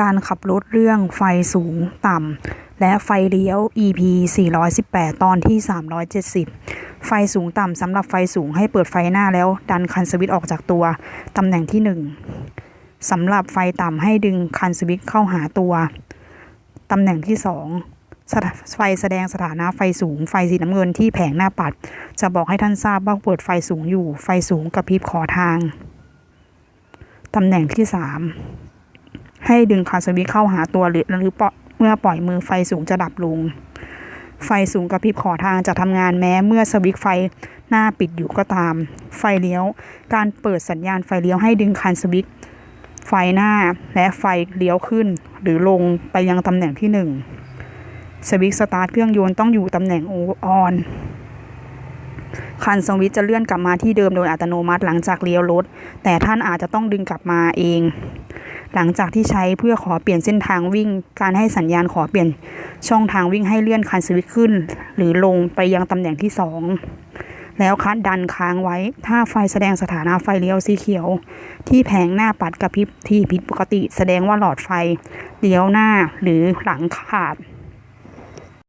การขับรถเรื่องไฟสูงต่ำ และไฟเลี้ยว EP 418 ตอนที่ 370 ไฟสูงต่ำสำหรับไฟสูงให้เปิดไฟหน้าแล้วดันคันสวิตช์ออกจากตัวตำแหน่งที่ 1สำหรับไฟต่ำให้ดึงคันสวิตช์เข้าหาตัวตำแหน่งที่2สถาไฟแสดงสถานะไฟสูง ไฟสีน้ำเงินที่แผงหน้าปัด จะบอกให้ท่านทราบว่าเปิดไฟสูงอยู่ ไฟสูงกระพริบขอทาง ตำแหน่งที่3 ให้ดึงคันสวิตช์เข้าหาตัวหรือหรือเมื่อปล่อยมือไฟสูงจะดับลง ไฟสูงกระพริบขอทางจะทำงานแม้ เมื่อสวิตช์ไฟหน้าปิดอยู่ก็ตาม ไฟเลี้ยว การเปิดสัญญาณไฟเลี้ยวให้ดึงคันสวิตช์ไฟหน้าและไฟเลี้ยวขึ้น หรือลงไปยังตำแหน่งที่หนึ่งสวิตสตาร์ทเครื่องยนต์ต้องอยู่ตำแหน่งออนคันสวิตจะเลื่อนกลับมาที่เดิมโดยอัตโนมัติหลังจากเลี้ยวรถ แต่ท่านอาจจะต้องดึงกลับมาเอง หลังจากที่ใช้เพื่อขอเปลี่ยนเส้นทางวิ่ง การให้สัญญาณขอเปลี่ยนช่องทางวิ่งให้เลื่อนคันสวิตช์ขึ้น หรือลงไปยังตำแหน่งที่สองแล้วคัดดันค้างไว้ ถ้าไฟแสดงสถานะไฟเลี้ยวสีเขียว ที่แผงหน้าปัดกระพริบที่ผิดปกติ แสดงว่าหลอดไฟเลี้ยวหน้าหรือหลังขาด